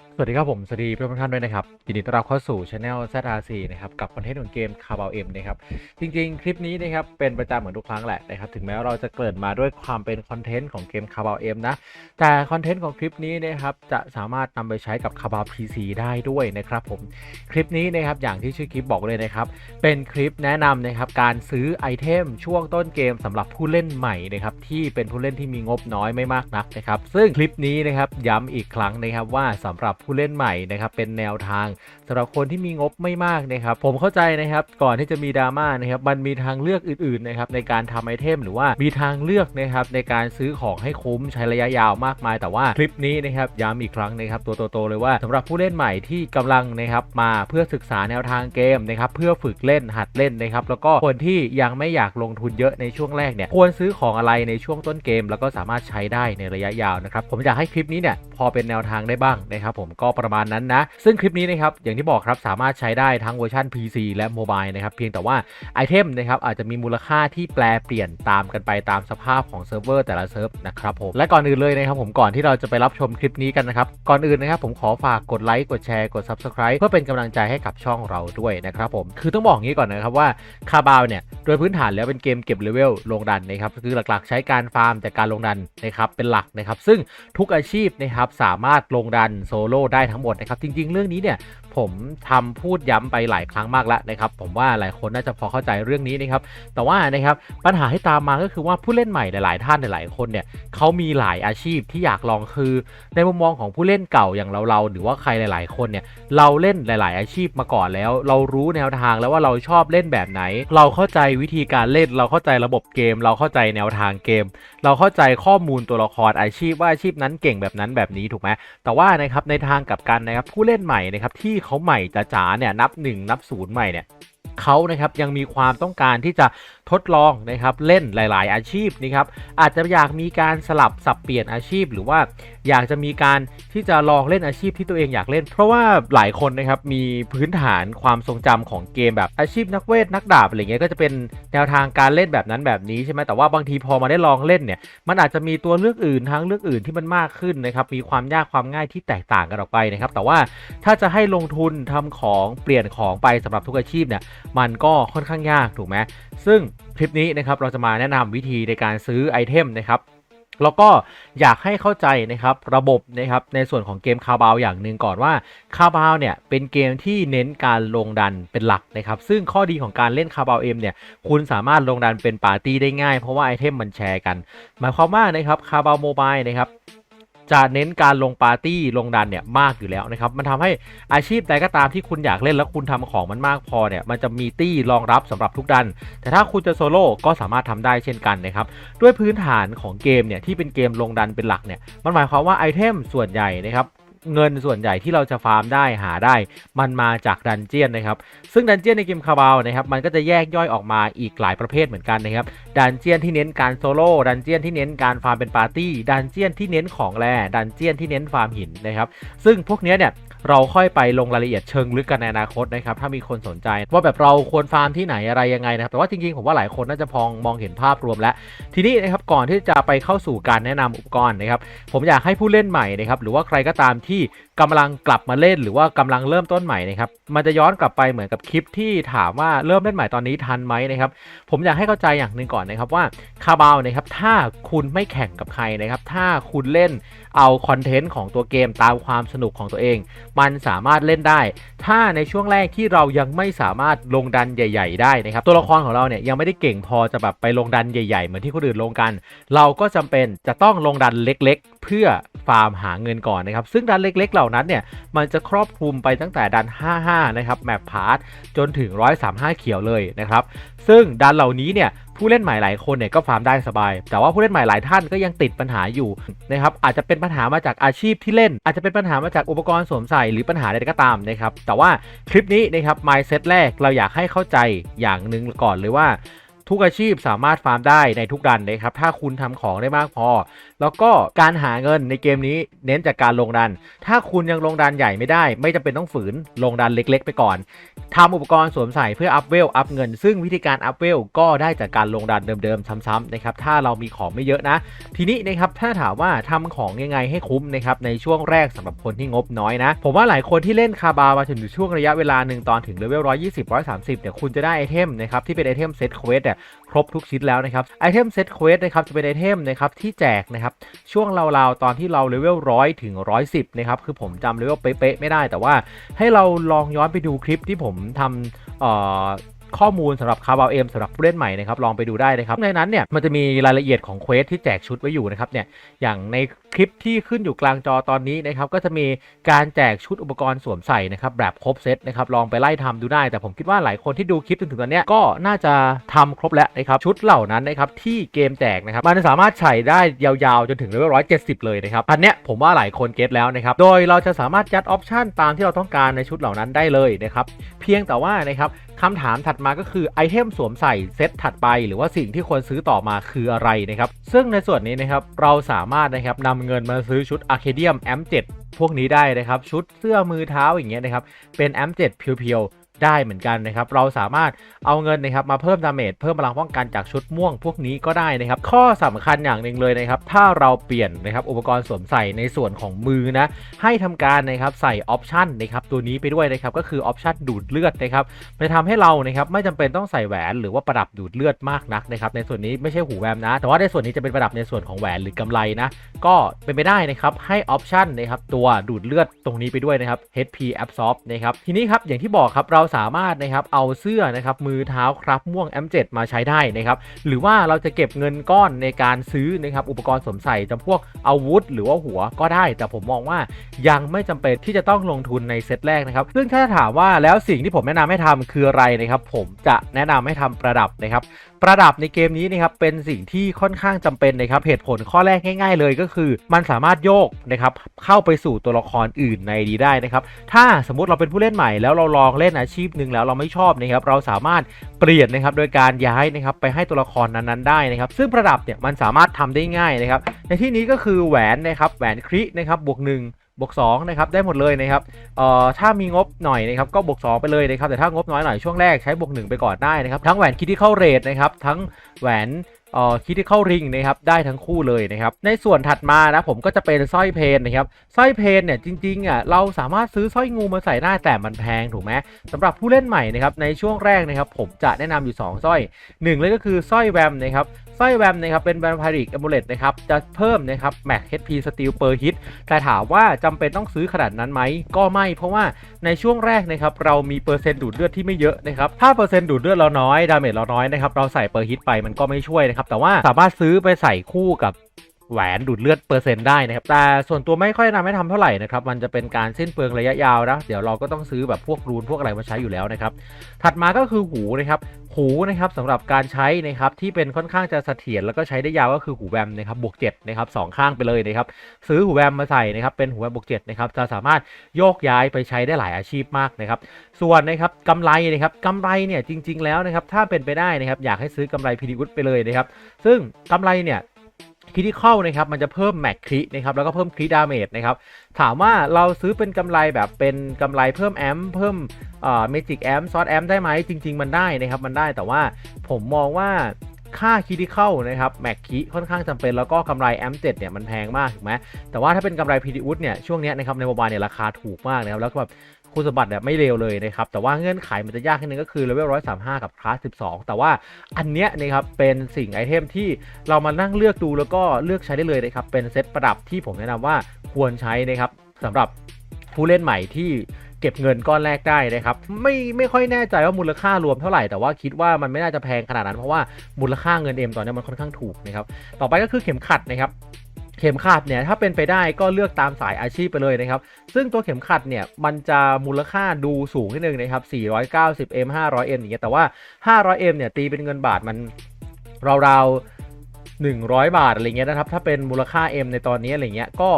สวัสดีครับผม สวัสดีเพื่อนทุกท่านด้วยนะครับ ยินดีต้อนรับเข้าสู่ช anel ZRC นะครับ กับคอนเทนต์ของเกม c a r b a l M นะครับ จริงๆ คลิปนี้นะครับ เป็นประจำเหมือนทุกครั้งแหละนะครับ ถึงแม้ว่าเราจะเกิดมาด้วยความเป็นคอนเทนต์ของเกม c a r b a l M นะ แต่คอนเทนต์ของคลิปนี้นะครับ จะสามารถนำไปใช้กับ c a r b a l PC ได้ด้วยนะครับผม คลิปนี้นะครับ อย่างที่ชื่อคลิปบอกเลยนะครับ เป็นคลิปแนะนำนะครับ การซื้อไอเทมช่วงต้นเกมสำหรับผู้เล่นใหม่นะครับ ที่เป็นผู้เล่นที่มีงบน้อยไม่มากนักนะครับ ซึ่งคลิปนี้นะครับย้ำอีกครั้งนะครับว่าสำหรับผู้เล่นใหม่นะครับเป็นแนวทางสำหรับคนที่มีงบไม่มากนะครับผมเข้าใจนะครับก่อนที่จะมีดราม่านะครับมันมีทางเลือกอื่นๆนะครับในการทำไอเทมหรือว่ามีทางเลือกนะครับในการซื้อของให้คุ้มใช้ระยะยาวมากมาย แต่ว่าคลิปนี้นะครับย้ำอีกครั้งนะครับตัวโตๆเลยว่าสำหรับผู้เล่นใหม่ที่กำลังนะครับมาเพื่อศึกษาแนวทางเกมนะครับเพื่อฝึกเล่นหัดเล่นนะครับแล้วก็คนที่ยังไม่อยากลงทุนเยอะในช่วงแรกเนี่ยควรซื้อของอะไรในช่วงต้นเกม แล้วก็สามารถใช้ได้ในระยะยาวนะครับผมอยากให้คลิปนี้เนี่ยพอเป็นแนวทางได้บ้างนะครับผมก็ประมาณนั้นนะ ซึ่งคลิปนี้นะครับอย่างที่บอกครับสามารถใช้ได้ทั้งเวอร์ชัน PC และโมบายนะครับเพียงแต่ว่าไอเทมนะครับอาจจะมีมูลค่าที่แปลเปลี่ยนตามกันไปตามสภาพของเซิร์ฟเวอร์แต่ละเซิร์ฟนะครับผมและก่อนอื่นเลยนะครับผมก่อนที่เราจะไปรับชมคลิปนี้กันนะครับก่อนอื่นนะครับผมขอฝากกดไลค์กดแชร์กด Subscribe เพื่อเป็นกำลังใจให้กับช่องเราด้วยนะครับผมคือต้องบอกอย่างนี้ก่อนนะครับว่าคาบาวเนี่ยโดยพื้นฐานแล้วเป็นเกมเก็บเลเวลลงดันนะครับคือหลักๆ ใช้การฟาร์มจากการลงดันนะครับเป็นหลักนะครับซึ่งทุกอาชีพนะครับสามารถลงดันโซโล่ได้ทั้งหมดนะครับจริง ๆ เรื่องนี้เนี่ยผมทำพูดย้ำไปหลายครั้งมากแล้วนะครับผมว่าหลายคนน่าจะพอเข้าใจเรื่องนี้นะครับแต่ว่านะครับปัญหาที่ตามมาก็คือว่าผู้เล่นใหม่หลาย ๆ ท่านหลายๆคนเนี่ยเขามีหลายอาชีพที่อยากลองคือ ในมุมมองของผู้เล่นเก่าอย่างเราเราๆหรือว่าใครหลาย ๆ คนเนี่ยเราเล่นหลาย ๆ อาชีพมาก่อนแล้ว เรารู้แนวทางแล้วว่าเราชอบเล่นแบบไหน เราเข้าใจวิธีการเล่น เราเข้าใจระบบเกม เราเข้าใจแนวทางเกม เราเข้าใจข้อมูลตัวละครอาชีพว่าอาชีพนั้นเก่งแบบนั้นแบบนี้ถูกไหมแต่ว่านะครับในทางกับกันนะครับผู้เล่นใหม่นะครับที่เขาใหม่จ๋าๆเนี่ยนับ 1 นับศูนย์ใหม่เนี่ยเขานะครับยังมีความต้องการที่จะ ทดลองนะครับเล่นหลาย ๆ อาชีพนะครับอาจจะอยากมีการสลับสับเปลี่ยนอาชีพ หรือว่าอยากจะมีการที่จะลองเล่นอาชีพที่ตัวเองอยากเล่น เพราะว่าหลายคนนะครับมีพื้นฐานความทรงจำของเกมแบบอาชีพนักเวทนักดาบอะไรเงี้ยก็จะเป็นแนวทางการเล่นแบบนั้นแบบนี้ใช่ไหมแต่ว่าบางทีพอมาได้ลองเล่นเนี่ยมันอาจจะมีตัวเลือกอื่นทางเลือกอื่นที่มันมากขึ้นนะครับมีความยากความง่ายที่แตกต่างกันออกไปนะครับแต่ว่าถ้าจะให้ลงทุนทำของเปลี่ยนของไปสำหรับทุกอาชีพเนี่ยมันก็ค่อนข้างยากถูกไหมซึ่งคลิปนี้นะครับเราจะมาแนะนำวิธีในการซื้อไอเทมนะครับแล้วก็อยากให้เข้าใจนะครับระบบนะครับในส่วนของเกมคาบาวอย่างหนึ่งก่อนว่าคาบาวเนี่ยเป็นเกมที่เน้นการลงดันเป็นหลักนะครับซึ่งข้อดีของการเล่นคาบาวเอ็มเนี่ยคุณสามารถลงดันเป็นปาร์ตี้ได้ง่ายเพราะว่าไอเทมมันแชร์กัน หมายความว่านะครับคาบาวโมบายนะครับ จะเน้นการลงปาร์ตี้ลงดันเนี่ยมากอยู่แล้วนะครับ มันทำให้อาชีพใดก็ตามที่คุณอยากเล่นแล้วคุณทำของมันมากพอเนี่ยมันจะมีตี้รองรับสำหรับทุกดัน แต่ถ้าคุณจะโซโล่ก็สามารถทำได้เช่นกันนะครับ ด้วยพื้นฐานของเกมเนี่ยที่เป็นเกมลงดันเป็นหลักเนี่ยมันหมายความว่าไอเทมส่วนใหญ่นะครับ เงินส่วนใหญ่ที่เราจะฟาร์มได้หาได้ มันมาจากดันเจียนนะครับ ซึ่งดันเจียนในเกมคาบาวนะครับมันก็จะแยกย่อยออกมาอีกหลายประเภทเหมือนกันนะครับดันเจียนที่เน้นการโซโล่ดันเจียนที่เน้นการฟาร์มเป็นปาร์ตี้ดันเจียนที่เน้นของแร่ดันเจียนที่เน้นฟาร์มหินนะครับซึ่งพวกนี้เนี่ย เราค่อยไปลงรายละเอียดเชิงลึกกันในอนาคตนะครับถ้ามีคนสนใจ ว่าแบบเราควรฟาร์มที่ไหนอะไรยังไงนะครับแต่ว่าจริงๆผมว่าหลายคนน่าจะพองมองเห็นภาพรวมแล้ว ทีนี้นะครับก่อนที่จะไปเข้าสู่การแนะนำอุปกรณ์นะครับผมอยากให้ผู้เล่นใหม่นะครับหรือว่าใครก็ตามที่กำลังกลับมาเล่น หรือว่ากำลังเริ่มต้นใหม่นะครับมันจะย้อนกลับไปเหมือนกับคลิปที่ถามว่าเริ่มเล่นใหม่ตอนนี้ทันไหมนะครับผมอยากให้เข้าใจอย่างหนึ่งก่อนนะครับว่าคาบาวนะครับถ้าคุณไม่แข่งกับใครนะครับถ้าคุณเล่นเอาคอนเทนต์ของตัวเกมตามความสนุกของตัวเองมันสามารถเล่นได้ ถ้าในช่วงแรกที่เรายังไม่สามารถลงดันใหญ่ ๆ ได้นะครับ ตัวละครของเราเนี่ยยังไม่ได้เก่งพอจะแบบไปลงดันใหญ่ๆ เหมือนที่คนอื่นลงกัน เราก็จำเป็นจะต้องลงดันเล็ก ๆ เพื่อฟาร์มหาเงินก่อนนะครับ ซึ่งดันเล็ก ๆ เหล่านั้นเนี่ยมันจะครอบคลุมไปตั้งแต่ดัน 55 นะครับแมปพาร์ทจนถึง 135 เขียวเลยนะครับ ซึ่งดันเหล่านี้เนี่ยผู้เล่นใหม่หลายคนเนี่ยก็ฟาร์มได้สบาย แต่ว่าผู้เล่นใหม่หลายท่านก็ยังติดปัญหาอยู่นะครับอาจจะเป็นปัญหามาจากอาชีพที่เล่น อาจจะเป็นปัญหามาจากอุปกรณ์สวมใส่หรือปัญหาใดก็ตามนะครับแต่ว่าคลิปนี้นะครับ mindset แรกเราอยากให้เข้าใจอย่างหนึ่งก่อนเลยว่า ทุกอาชีพสามารถฟาร์มได้ในทุกดันนะครับ ถ้าคุณทำของได้มากพอ แล้วก็การหาเงินในเกมนี้เน้นจากการลงดัน ถ้าคุณยังลงดันใหญ่ไม่ได้ ไม่จำเป็นต้องฝืนลงดันเล็ก ๆ ไปก่อนทำอุปกรณ์สวมใส่เพื่ออัพเวลอัพเงิน ซึ่งวิธีการอัพเวลก็ได้จากการลงดันเดิมๆซ้ำๆนะครับ ถ้าเรามีของไม่เยอะนะ ทีนี้นะครับถ้าถามว่าทำของยังไงให้คุ้มนะครับในช่วงแรกสำหรับคนที่งบน้อยนะ ผมว่าหลายคนที่เล่นคาบามาถึงช่วงระยะเวลาหนึ่งตอนถึงเลเวล120 130เนี่ยคุณจะได้ไอเทมนะครับที่เป็นไอเทมเซตเควสเนี่ยครบทุกชิ้นแล้วนะครับไอเทมเซตเควสนะครับจะเป็นไอเทมนะครับที่แจกนะครับช่วงราวๆตอนที่เราเลเวล100ถึง110นะครับคือผมจำเลเวลเป๊ะๆไม่ได้แต่ว่าให้เราลองย้อนไปดูคลิปที่ผมทำเอ่อข้อมูลสำหรับคาร์บาเอ็มสำหรับผู้เล่นใหม่นะครับลองไปดูได้นะครับในนั้นเนี่ยมันจะมีรายละเอียดของเควสที่แจกชุดไว้อยู่นะครับเนี่ยอย่างในคลิปที่ขึ้นอยู่กลางจอตอนนี้นะครับก็จะมีการแจกชุดอุปกรณ์สวมใส่นะครับแบบครบเซตนะครับลองไปไล่ทำดูได้ แต่ผมคิดว่าหลายคนที่ดูคลิปจนถึงตอนนี้ก็น่าจะทำครบแล้วนะครับชุดเหล่านั้นนะครับที่เกมแจกนะครับมันสามารถใส่ได้ยาวๆ จนถึงเลเวล170เลยนะครับอันเนี้ยผมว่าหลายคนเก็ตแล้วนะครับโดยเราจะสามารถยัดออปชันตามที่เราต้องการในชุดเหล่านั้นได้เลยนะครับเพียงแต่ว่านะครับคำถามถัดมาก็คือไอเทมสวมใส่เซตถัดไป หรือว่าสิ่งที่ควรซื้อต่อมาคืออะไรนะครับซึ่งในส่วนนี้นะครับเราสามารถนะครับนำเงินมาซื้อชุดอะเคเดียม M7 พวกนี้ได้นะครับ ชุดเสื้อมือเท้าอย่างเงี้ยนะครับ เป็น M7 เพียว ได้เหมือนกันนะครับ เราสามารถเอาเงินนะครับมาเพิ่มดาเมจเพิ่มพลังป้องกันจากชุดม่วงพวกนี้ก็ได้นะครับ ข้อสำคัญอย่างหนึ่งเลยนะครับ ถ้าเราเปลี่ยนนะครับอุปกรณ์สวมใส่ในส่วนของมือนะ ให้ทำการนะครับใส่ออปชันนะครับตัวนี้ไปด้วยนะครับก็คือออปชันดูดเลือดนะครับจะทำให้เรานะครับไม่จำเป็นต้องใส่แหวนหรือว่าประดับดูดเลือดมากนักนะครับในส่วนนี้ไม่ใช่หูแวมนะ แต่ว่าในส่วนนี้จะเป็นประดับในส่วนของแหวนหรือกำไรนะก็เป็นไปได้นะครับให้ออปชันนะครับตัวดูดเลือดตรงนี้ไปด้วยนะครับ HP Absorb นะครับทีนี้ครับอย่างที่บอกครับเราสามารถนะครับเอาเสื้อนะครับมือเท้าครับม่วง M7 มาใช้ได้นะครับหรือว่าเราจะเก็บเงินก้อนในการซื้อนะครับอุปกรณ์สวมใส่จำพวกอาวุธ หรือว่าหัวก็ได้ แต่ผมมองว่ายังไม่จำเป็นที่จะต้องลงทุนในเซตแรกนะครับซึ่งถ้าถามว่าแล้วสิ่งที่ผมแนะนำให้ทำคืออะไรนะครับผมจะแนะนำให้ทำประดับนะครับประดับในเกมนี้นะครับเป็นสิ่งที่ค่อนข้างจำเป็นนะครับเหตุผลข้อแรกง่าย ๆ เลยก็คือ มันสามารถโยกนะครับเข้าไปสู่ตัวละครอื่นในดีได้นะครับถ้าสมมติเราเป็นผู้เล่นใหม่แล้วเราลองเล่นอาชีพหนึ่งแล้วเราไม่ชอบนะครับเราสามารถเปลี่ยนนะครับโดยการย้ายนะครับไปให้ตัวละครนั้นๆได้นะครับซึ่งประดับเนี่ยมันสามารถทำได้ง่ายนะครับในที่นี้ก็คือแหวนนะครับแหวนครินะครับบวกหนึ่งบวก2นะครับได้หมดเลยนะครับเอ่อถ้ามีงบหน่อยนะครับก็บวก 2 ไปเลยนะครับแต่ถ้างบน้อยหน่อยช่วงแรกใช้บวก 1 ไปก่อนได้นะครับทั้งแหวนคิดที่เข้าเรทนะครับทั้งแหวน เอ่อคิดที่เข้าริงนะครับได้ทั้งคู่เลยนะครับในส่วนถัดมานะผมก็จะเป็นสร้อยเพนนะครับสร้อยเพนเนี่ยจริงๆอะเราสามารถซื้อสร้อยงูมาใส่ได้แต่มันแพงถูกไหมสำหรับผู้เล่นใหม่นะครับในช่วงแรกนะครับผมจะแนะนำอยู่ 2 สร้อยหนึ่งเลยก็คือสร้อยแวมนะครับสร้อยแวมนะครับเป็นแวมไพริกอมูเลตนะครับจะเพิ่มนะครับแม็ก HP สตีลเปอร์ฮิตแต่ถามว่าจำเป็นต้องซื้อขนาดนั้นไหมก็ไม่ เพราะว่าในช่วงแรกนะครับเรามีเปอร์เซ็นต์ดูดเลือดที่ไม่เยอะนะครับถ้าเปอร์เซ็นต์ดูดเลือดเราน้อยดาเมจเราน้อยนะครับเราใส่เปอร์ฮิตไปมันก็ไม่ช่วยนะครับแต่ว่าสามารถซื้อไปใส่คู่กับ แหวนดูดเลือดเปอร์เซ็นต์ได้นะครับ แต่ส่วนตัวไม่ค่อยนะนำให้ทำเท่าไหร่นะครับ มันจะเป็นการสิ้นเปลืองระยะยาวนะ เดี๋ยวเราก็ต้องซื้อแบบพวกรูนพวกอะไรมาใช้อยู่แล้วนะครับ ถัดมาก็คือหูนะครับหูนะครับสำหรับการใช้นะครับที่เป็นค่อนข้างจะเสถียรแล้วก็ใช้ได้ยาวก็คือหูแวมนะครับบวก7นะครับสองข้างไปเลยนะครับซื้อหูแวมมาใส่นะครับเป็นหูแวมบวก7นะครับจะสามารถโยกย้ายไปใช้ได้หลายอาชีพมากนะครับส่วนนะครับกำไรนะครับกำไรเนี่ยจริง ๆ แล้วนะครับถ้าเป็นไปได้นะครับอยากให้ซื้อกำไรพีดีวุฒไปเลยนะครับซึ่งกำไรเนี่ย คิที่เข้านะครับมันจะเพิ่มแม็กครินะครับแล้วก็เพิ่มคริดาเมจนะครับถามว่าเราซื้อเป็นกำไรแบบเป็นกำไรเพิ่มแอมเพิ่มเอ่อเมจิกแอมซอสแอมได้ไหมจริง ๆ มันได้นะครับมันได้แต่ว่าผมมองว่า ค่าคีที่เข้านะครับแม็กคีค่อนข้างจำเป็นแล้วก็กำไรแอมเจ็ดเนี่ยมันแพงมากถูกไหมแต่ว่าถ้าเป็นกำไรพีดีอุดเนี่ยช่วงนี้นะครับในโมบายเนี่ยราคาถูกมากนะครับแล้วก็แบบคุณสมบัติเนี่ยไม่เร็วเลยนะครับ แต่ว่าเงื่อนไขมันจะยากนิดนึงก็คือเลเวล135 กับคลาส 12 แต่ว่าอันเนี้ยนะครับเป็นสิ่งไอเทมที่เรามานั่งเลือกดูแล้วก็เลือกใช้ได้เลยนะครับ เป็นเซตประดับที่ผมแนะนำว่าควรใช้นะครับสำหรับผู้เล่นใหม่ที่ เก็บเงินก้อนแรกได้นะครับ ไม่ไม่ค่อยแน่ใจว่ามูลค่ารวมเท่าไหร่แต่ว่าคิดว่ามันไม่น่าจะแพงขนาดนั้นเพราะว่ามูลค่าเงินเอ็มตอนนี้มันค่อนข้างถูกนะครับต่อไปก็คือเข็มขัดนะครับเข็มขัดเนี่ยถ้าเป็นไปได้ก็เลือกตามสายอาชีพไปเลยนะครับ ซึ่งตัวเข็มขัดเนี่ยมันจะมูลค่าดูสูงนิดนึงนะครับ 490M 500M อย่างเงี้ยแต่ว่า 500M เนี่ยตีเป็นเงินบาทมันราวๆ 100 บาทอะไรเงี้ยนะครับถ้าเป็นมูลค่า M ในตอนนี้อะไรเงี้ยก็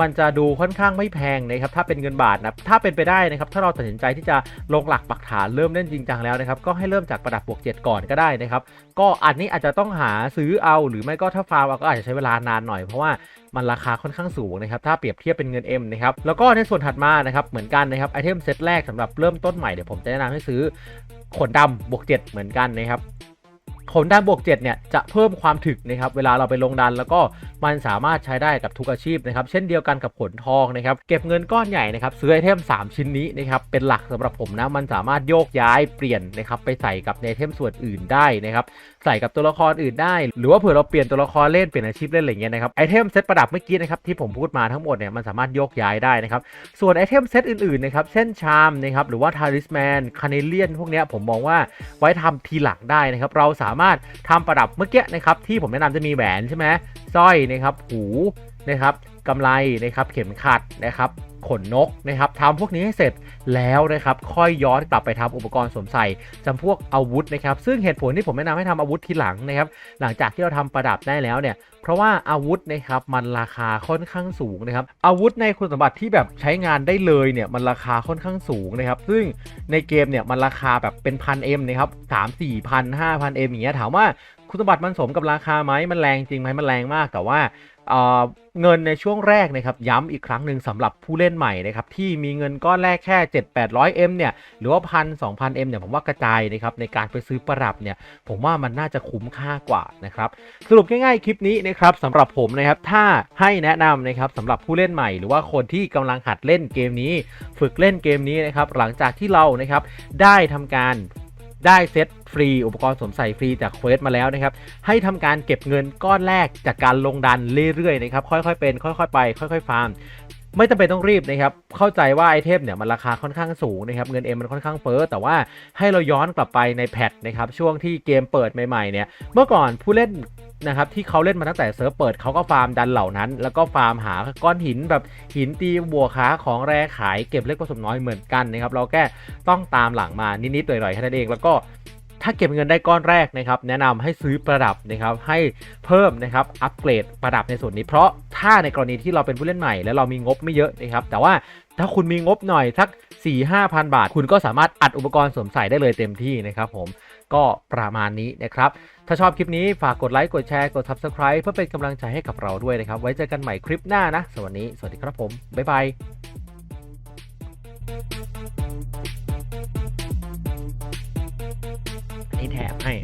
มันจะดูค่อนข้างไม่แพงนะครับถ้าเป็นเงินบาทนะถ้าเป็นไปได้นะครับถ้าเราตัดสินใจที่จะลงหลักปักฐานเริ่มเล่นจริงจังแล้วนะครับก็ให้เริ่มจากประดับบวก 7 ก่อนก็ได้นะครับก็อันนี้อาจจะต้องหาซื้อเอาหรือไม่ก็ถ้าฟาร์มเอาก็อาจจะใช้เวลานานหน่อยเพราะว่ามันราคาค่อนข้างสูงนะครับถ้าเปรียบเทียบเป็นเงิน M นะครับแล้วก็ในส่วนถัดมานะครับเหมือนกันนะครับไอเทมเซตแรกสำหรับเริ่มต้นใหม่เดี๋ยวผมจะแนะนำให้ซื้อขนดำบวก 7 เหมือนกันนะครับ ผลด้านบวก7เนี่ยจะเพิ่มความถึกนะครับเวลาเราไปลงดัน แล้วก็มันสามารถใช้ได้กับทุกอาชีพนะครับเช่นเดียวกันกับผลทองนะครับเก็บเงินก้อนใหญ่นะครับซื้อไอเทม 3 ชิ้นนี้นะครับเป็นหลักสำหรับผมนะมันสามารถโยกย้ายเปลี่ยนนะครับไปใส่กับในไอเทมส่วนอื่นได้นะครับ ใส่กับตัวละครอื่นได้ หรือว่าเผื่อเราเปลี่ยนตัวละครเล่นเปลี่ยนอาชีพเล่นอะไรเงี้ยนะครับไอเทมเซตประดับเมื่อกี้นะครับที่ผมพูดมาทั้งหมดเนี่ยมันสามารถโยกย้ายได้นะครับส่วนไอเทมเซตอื่นๆนะครับเช่นชามนะครับหรือว่าทาริสแมนคาเนเลียนพวกเนี้ยผมมองว่าไว้ทำทีหลังได้นะครับเราสามารถทำประดับเมื่อกี้นะครับที่ผมแนะนำจะมีแหวนใช่ไหมสร้อยนะครับหูนะครับกำไรนะครับเข็มขัดนะครับ ขนนกนะครับทำพวกนี้ให้เสร็จแล้วนะครับค่อยย้อนกลับไปทำอุปกรณ์สวมใส่จำพวกอาวุธนะครับซึ่งเหตุผลที่ผมแนะนำให้ทำอาวุธทีหลังนะครับหลังจากที่เราทำประดับได้แล้วเนี่ยเพราะว่าอาวุธนะครับมันราคาค่อนข้างสูงนะครับอาวุธในคุณสมบัติที่แบบใช้งานได้เลยเนี่ยมันราคาค่อนข้างสูงนะครับซึ่งในเกมเนี่ยมันราคาแบบเป็นพันเอ็มนะครับสามสี่พันห้าพันเอ็มอย่างเงี้ยถามว่าคุณสมบัติมันสมกับราคาไหมมันแรงจริงไหมมันแรงมากแต่ว่า เเงินในช่วงแรกนะครับย้ำอีกครั้งหนึ่งสำหรับผู้เล่นใหม่นะครับที่มีเงินก้อนแรกแค่ 7 8 0 0 M เนี่ยหรือว่าพันสองพันเเนี่ยผมว่ากระจายนะครับในการไปซื้อประดับเนี่ยผมว่ามันน่าจะคุ้มค่ากว่านะครับสรุปง่ายๆคลิปนี้นะครับสำหรับผมนะครับถ้าให้แนะนำนะครับสำหรับผู้เล่นใหม่ หรือว่าคนที่กำลังหัดเล่นเกมนี้ ฝึกเล่นเกมนี้นะครับหลังจากที่เรานะครับได้ทำการได้เซต ฟรี อุปกรณ์สวมใส่ฟรีจากเควสมาแล้วนะครับ ให้ทำการเก็บเงินก้อนแรกจากการลงดันเรื่อยๆนะครับ ค่อยๆเป็น ค่อยๆไป ค่อยๆฟาร์มไม่จำเป็นต้องรีบนะครับ เข้าใจว่าไอเทมเนี่ยมันราคาค่อนข้างสูงนะครับ เงินเอ็มมันค่อนข้างเฟ้อ แต่ว่าให้เราย้อนกลับไปในแพทนะครับ ช่วงที่เกมเปิดใหม่ๆเนี่ย เมื่อก่อนผู้เล่นนะครับที่เขาเล่นมาตั้งแต่เซิร์ฟเปิดเขาก็ฟาร์มดันเหล่านั้น แล้วก็ฟาร์มหาก้อนหินแบบหินตีบัวขาของแร่ขายเก็บเล็กผสมน้อยเหมือนกันนะครับ เราแค่ต้องตามหลังมานิดๆหน่อยๆแค่นั้นเอง แล้วก็ ถ้าเก็บเงินได้ก้อนแรกนะครับ แนะนำให้ซื้อประดับนะครับให้เพิ่มนะครับอัปเกรดประดับในส่วนนี้ เพราะถ้าในกรณีที่เราเป็นผู้เล่นใหม่ แล้วเรามีงบไม่เยอะนะครับ แต่ว่าถ้าคุณมีงบหน่อยสัก 4 5 0 0 0 บาท คุณก็สามารถอัดอุปกรณ์สวมใส่ได้เลยเต็มที่นะครับผมก็ประมาณนี้นะครับ ถ้าชอบคลิปนี้ฝากกดไลค์ กดแชร์ กด Subscribe เพื่อเป็นกำลังใจให้กับเราด้วยนะครับ ไว้เจอกันใหม่คลิปหน้านะสวัสดีสวัสดีครับผม บ๊ายบาย แถมให้